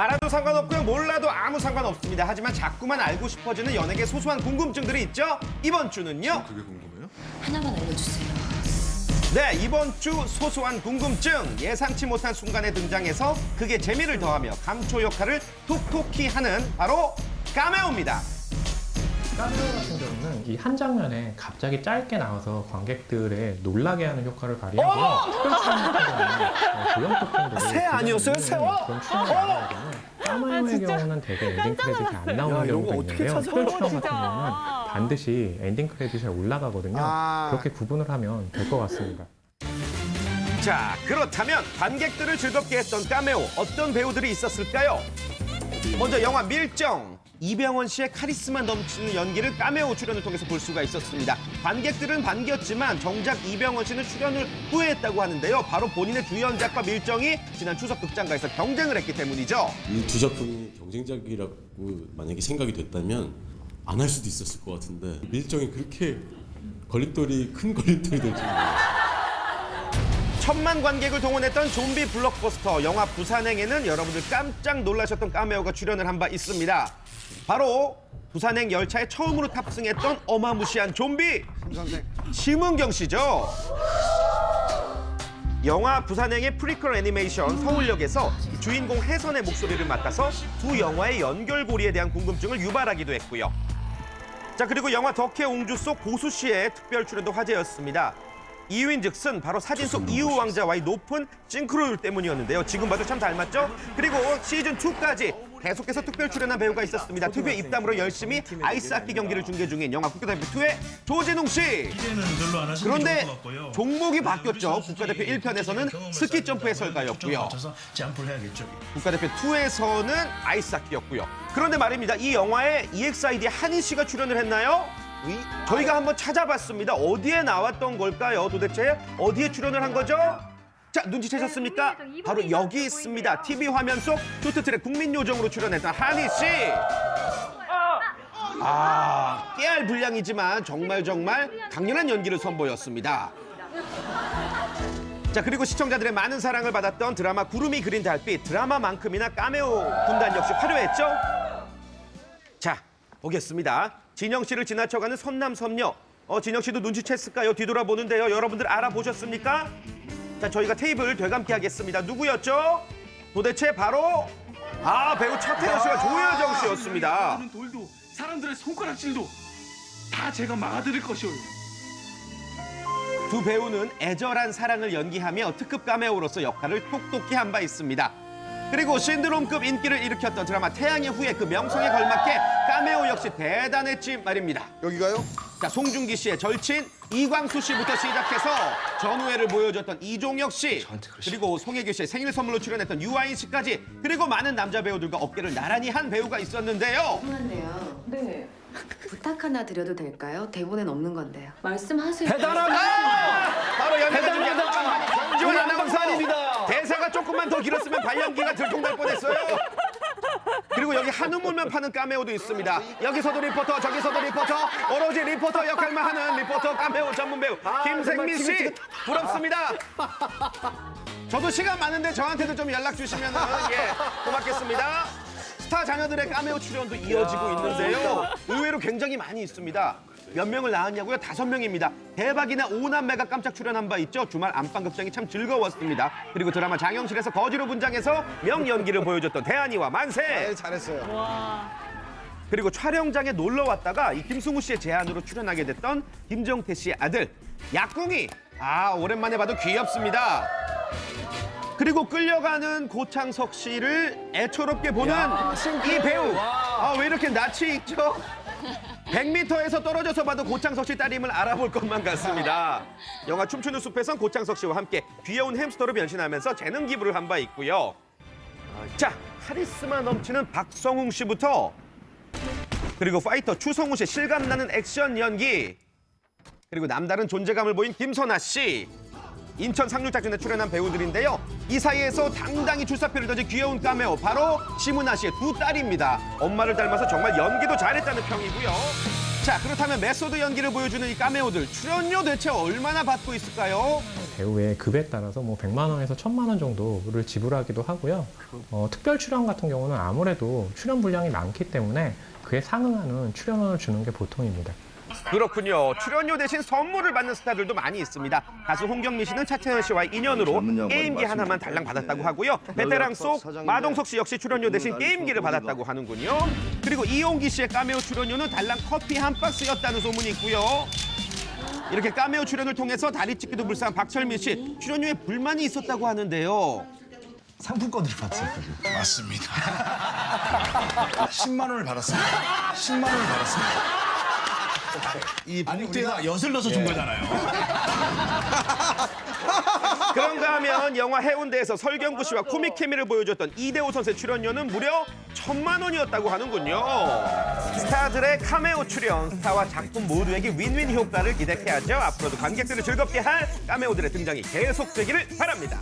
알아도 상관없고요. 몰라도 아무 상관없습니다. 하지만 자꾸만 알고 싶어지는 연예계 소소한 궁금증들이 있죠. 이번 주는요. 그게 궁금해요? 하나만 알려주세요. 네, 이번 주 소소한 궁금증 예상치 못한 순간에 등장해서 그게 재미를 더하며 감초 역할을 톡톡히 하는 바로 까메오입니다. 까메오 같은 경우는 이 한 장면에 갑자기 짧게 나와서 관객들의 놀라게 하는 효과를 발휘하고요. 특별 출연 같은 경우는 조형 토킹도 새 아니었어요? 새? 어? 그런 나가거든요. 까메오의 경우는 대개 엔딩 크레딧이 안 나오는 경우가 있는데요. 같은 경우는 반드시 엔딩 크레딧에 올라가거든요. 아. 그렇게 구분을 하면 될 것 같습니다. 자, 그렇다면 관객들을 즐겁게 했던 까메오 어떤 배우들이 있었을까요? 먼저 영화 밀정. 이병헌 씨의 카리스마 넘치는 연기를 까메오 출연을 통해서 볼 수가 있었습니다. 관객들은 반겼지만 정작 이병헌 씨는 출연을 후회했다고 하는데요. 바로 본인의 주연작과 밀정이 지난 추석 극장가에서 경쟁을 했기 때문이죠. 이 두 작품이 경쟁작이라고 만약에 생각이 됐다면 안 할 수도 있었을 것 같은데 밀정이 그렇게 걸림돌이 큰 걸림돌이 될줄 몰랐어요. 천만 관객을 동원했던 좀비 블록버스터 영화 부산행에는 여러분들 깜짝 놀라셨던 까메오가 출연을 한 바 있습니다. 바로 부산행 열차에 처음으로 탑승했던 어마무시한 좀비 심은경 씨죠. 영화 부산행의 프리퀄 애니메이션 서울역에서 주인공 혜선의 목소리를 맡아서 두 영화의 연결고리에 대한 궁금증을 유발하기도 했고요. 자 그리고 영화 덕혜 옹주 속 고수 씨의 특별 출연도 화제였습니다. 이유인 즉슨 바로 사진 속 이유 왕자와의 높은 싱크로율 때문이었는데요. 지금 봐도 참 닮았죠? 그리고 시즌 2까지 계속해서 특별 출연한 배우가 있었습니다. 특유의 입담으로 열심히 아이스 하키 경기를 중계 중인 영화 국가대표 2의 조진웅 씨. 그런데. 종목이 네, 바뀌었죠. 국가대표 1편에서는 경험을 스키 쌓아야 점프 되고 해설가였고요. 좀 맞춰서 점프를 해야겠죠. 국가대표 2에서는 아이스 하키였고요. 그런데 말입니다. 이 영화에 EXID 한희 씨가 출연을 했나요? 저희가 한번 찾아봤습니다. 어디에 나왔던 걸까요? 도대체 어디에 출연을 한 거죠? 자, 눈치채셨습니까? 바로 여기 있습니다. TV 화면 속 쇼트트랙 국민요정으로 출연했던 한희 씨. 아, 깨알 분량이지만 정말 정말 강렬한 연기를 선보였습니다. 자 그리고 시청자들의 많은 사랑을 받았던 드라마 구름이 그린 달빛 드라마만큼이나 까메오 군단 역시 화려했죠? 자 보겠습니다. 진영 씨를 지나쳐가는 선남 선녀. 어 진영 씨도 눈치챘을까요? 뒤돌아보는데요. 여러분들 알아보셨습니까? 자 저희가 테이블 되감게 하겠습니다. 누구였죠? 도대체 바로 아 배우 차태현 씨와 조여정 씨였습니다. 하는 돌도 사람들의 손가락질도 다 제가 막아드릴 것이오요. 두 배우는 애절한 사랑을 연기하며 특급 카메오로서 역할을 똑똑히 한 바 있습니다. 그리고 신드롬급 인기를 일으켰던 드라마 태양의 후예 그 명성에 걸맞게 카메오 역시 대단했지 말입니다. 여기가요? 자, 송중기 씨의 절친 이광수 씨부터 시작해서 전우회를 보여줬던 이종혁 씨 그리고 송혜교 씨의 생일 선물로 출연했던 유아인 씨까지 그리고 많은 남자 배우들과 어깨를 나란히 한 배우가 있었는데요. 죄송한데요. 네. 부탁 하나 드려도 될까요? 대본엔 없는 건데요. 말씀하세요. 아! 바로 연기가 중요한 정지원 아나운서 대사가 조금만 더 길었으면 발연기가 들통날 뻔했어요. 그리고 여기 한우물만 파는 까메오도 있습니다. 여기서도 리포터, 저기서도 리포터, 오로지 리포터 역할만 하는 리포터 까메오 전문 배우 김생민 씨 부럽습니다. 저도 시간 많은데 저한테도 좀 연락 주시면 예, 고맙겠습니다. 스타 자녀들의 까메오 출연도 이어지고 있는데요. 의외로 굉장히 많이 있습니다. 몇 명을 낳았냐고요? 다섯 명입니다. 대박이나 오남매가 깜짝 출연한 바 있죠. 주말 안방극장이 참 즐거웠습니다. 그리고 드라마 장영실에서 거지로 분장해서 명연기를 보여줬던 대한이와 만세. 네, 잘했어요. 그리고 촬영장에 놀러 왔다가 이 김승우 씨의 제안으로 출연하게 됐던 김정태 씨의 아들 약궁이 아 오랜만에 봐도 귀엽습니다. 그리고 끌려가는 고창석 씨를 애처롭게 보는 이 배우 아 왜 이렇게 낯이 있죠? 100m에서 떨어져서 봐도 고창석 씨 따님을 알아볼 것만 같습니다. 영화 춤추는 숲에선 고창석 씨와 함께 귀여운 햄스터로 변신하면서 재능 기부를 한 바 있고요. 자, 카리스마 넘치는 박성웅 씨부터 그리고 파이터 추성우 씨의 실감나는 액션 연기 그리고 남다른 존재감을 보인 김선아 씨 인천 상륙작전에 출연한 배우들인데요 이 사이에서 당당히 출사표를 던진 귀여운 까메오 바로 심은아 씨의 두 딸입니다 엄마를 닮아서 정말 연기도 잘했다는 평이고요 자, 그렇다면 메소드 연기를 보여주는 이 카메오들 출연료 대체 얼마나 받고 있을까요? 배우의 급에 따라서 뭐 100만 원에서 1000만 원 정도를 지불하기도 하고요. 어, 특별 출연 같은 경우는 아무래도 출연 분량이 많기 때문에 그에 상응하는 출연원을 주는 게 보통입니다. 그렇군요. 출연료 대신 선물을 받는 스타들도 많이 있습니다. 가수 홍경민 씨는 차태현 씨와 인연으로 게임기 하나만 달랑 받았다고 하고요. 베테랑 속 마동석 씨 역시 출연료 대신 게임기를 받았다고 하는군요. 그리고 이용기 씨의 카메오 출연료는 달랑 커피 한 박스였다는 소문이 있고요. 이렇게 카메오 출연을 통해서 다리 찢기도 불쌍한 박철민 씨 출연료에 불만이 있었다고 하는데요. 상품권을 받았거든요. 맞습니다. 10만 원을 받았습니다. 10만 원을 받았습니다. 이 봉투에다 엿을 넣어서 준 거잖아요. 그런가 하면 영화 해운대에서 설경구 씨와 코믹 케미를 보여줬던 이대호 선수의 출연료는 무려 천만 원이었다고 하는군요. 스타들의 카메오 출연, 스타와 작품 모두에게 윈윈 효과를 기대해야죠. 앞으로도 관객들을 즐겁게 할 카메오들의 등장이 계속되기를 바랍니다.